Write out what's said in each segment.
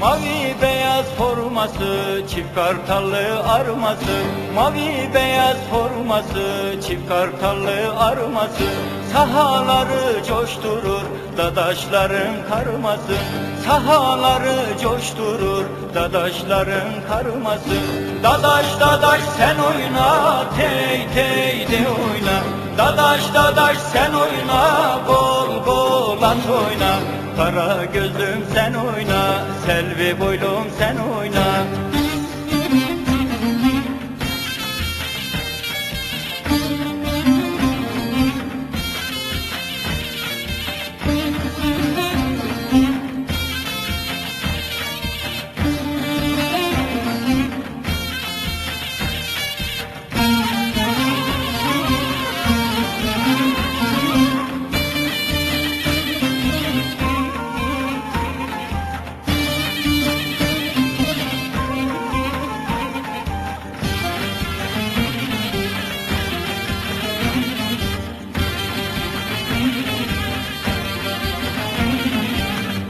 Mavi beyaz forması, çift kartallı arması. Mavi beyaz forması, çift kartallı arması. Sahaları coşturur, dadaşların karması. Sahaları coşturur, dadaşların karması. Dadaş dadaş sen oyna, tey tey de oyna. Dadaş dadaş sen oyna, bol at oyna Kara gözlüm sen oyna, selvi boylum sen oyna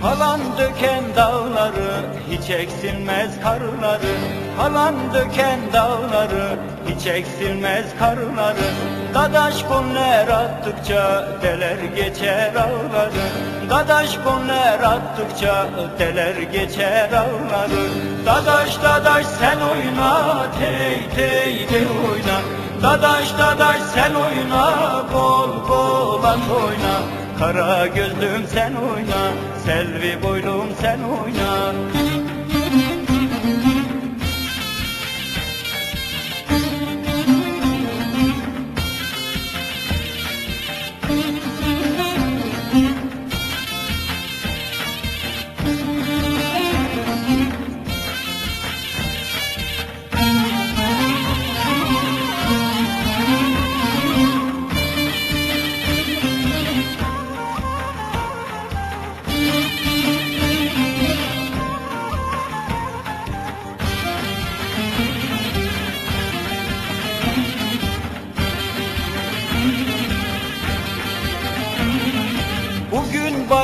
Halan döken dağları hiç eksilmez karları. Halan döken dağları hiç eksilmez karları. Dadaş konler attıkça deler geçer ağları. Dadaş konler attıkça deler geçer ağları. Dadaş dadaş sen oyna tey tey de oyna. Dadaş dadaş sen oyna bol bol at oyna Kara gözlüm sen oyna, selvi boylum sen oyna.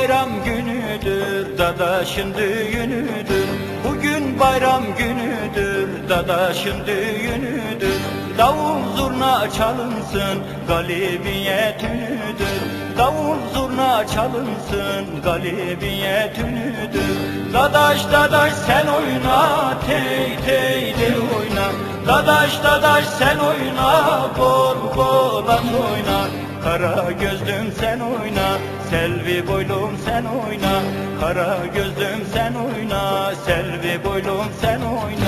Bayram günüdür, dadaşın düğünüdür. Bugün bayram günüdür, dadaşın düğünüdür. Davul zurna çalınsın, galibiyet ünüdür. Davul zurna çalınsın, galibiyet ünüdür. Dadaş dadaş sen oyna, tey tey de oyna. Dadaş dadaş sen oyna, bol at oyna. Kara gözlüm sen oyna, selvi boylum sen oyna. Kara gözlüm sen oyna, selvi boylum sen oyna.